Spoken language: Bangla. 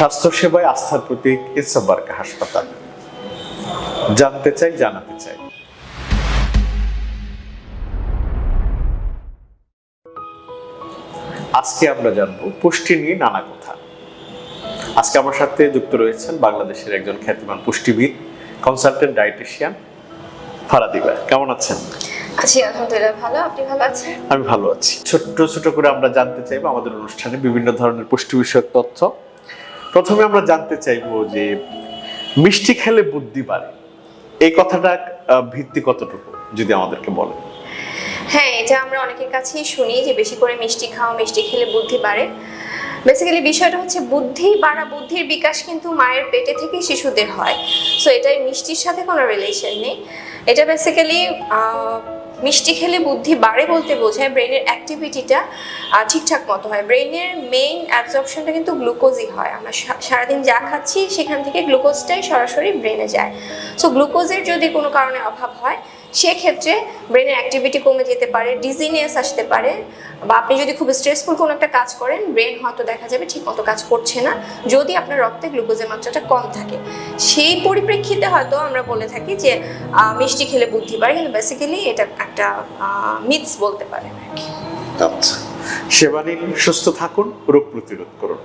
স্বাস্থ্যসেবায় আস্থার প্রতীক ইনসাবার্কা হাসপাতাল। জানতে চাই জানাতে চাই। আজকে আমরা জানব পুষ্টি নিয়ে নানা কথা। আজকে আমার সাথে যুক্ত রয়েছেন বাংলাদেশের একজন খ্যাতিমান পুষ্টিবিদ কনসালটেন্ট ডায়েটিশিয়ান ফারাদিবা কেমন আছেন? আছি আলহামদুলিল্লাহ ভালো। আপনি ভালো আছেন? আমি ভালো আছি। ছোট্ট ছোট করে আমরা জানতে চাইব আমাদের অনুষ্ঠানে বিভিন্ন ধরনের পুষ্টি বিষয়ক তথ্য। প্রথমে আমরা জানতে চাইব যে মিষ্টি খেলে বুদ্ধি বাড়ে। এই কথাটা ভিত্তি কতটুকু, যদি আমাদেরকে বলেন? হ্যাঁ এটা আমরা অনেকের কাছেই শুনি যে বেশি করে মিষ্টি খাওয়া মিষ্টি খেলে বুদ্ধি বাড়ে। বেসিক্যালি বিষয়টা হচ্ছে বুদ্ধি বাড়া, বুদ্ধির বিকাশ কিন্তু মায়ের পেটে থেকে শিশুদের হয়। সো এটাই মিষ্টির সাথে কোনো রিলেশন নেই। এটা বেসিক্যালি মিষ্টি খেলে বুদ্ধি বাড়ে বলতে বোঝায়, ব্রেনের অ্যাক্টিভিটিটা ঠিকঠাক মতো হয়। ব্রেনের মেইন অ্যাবজর্পশনটা কিন্তু গ্লুকোজই হয়। আমরা সারাদিন যা খাচ্ছি, সেখান থেকে গ্লুকোজটাই সরাসরি ব্রেনে যায়। সো গ্লুকোজের যদি কোনো কারণে অভাব হয়, সেক্ষেত্রে ব্রেনের অ্যাক্টিভিটি কমে যেতে পারে ডিজিনেস আসতে পারে। বা আপনি যদি খুব স্ট্রেসফুল কোনো একটা কাজ করেন ব্রেন হয়তো দেখা যাবে ঠিক মতো কাজ করছে না, যদি আপনার রক্তে গ্লুকোজের মাত্রাটা কম থাকে। সেই পরিপ্রেক্ষিতে হয়তো আমরা বলে থাকি যে মিষ্টি খেলে বুদ্ধি বাড়ে। কিন্তু বেসিক্যালি এটা একটা মিথস বলতে পারেন আর কি। আচ্ছা। সেবা নিন সুস্থ থাকুন রোগ প্রতিরোধ করুন।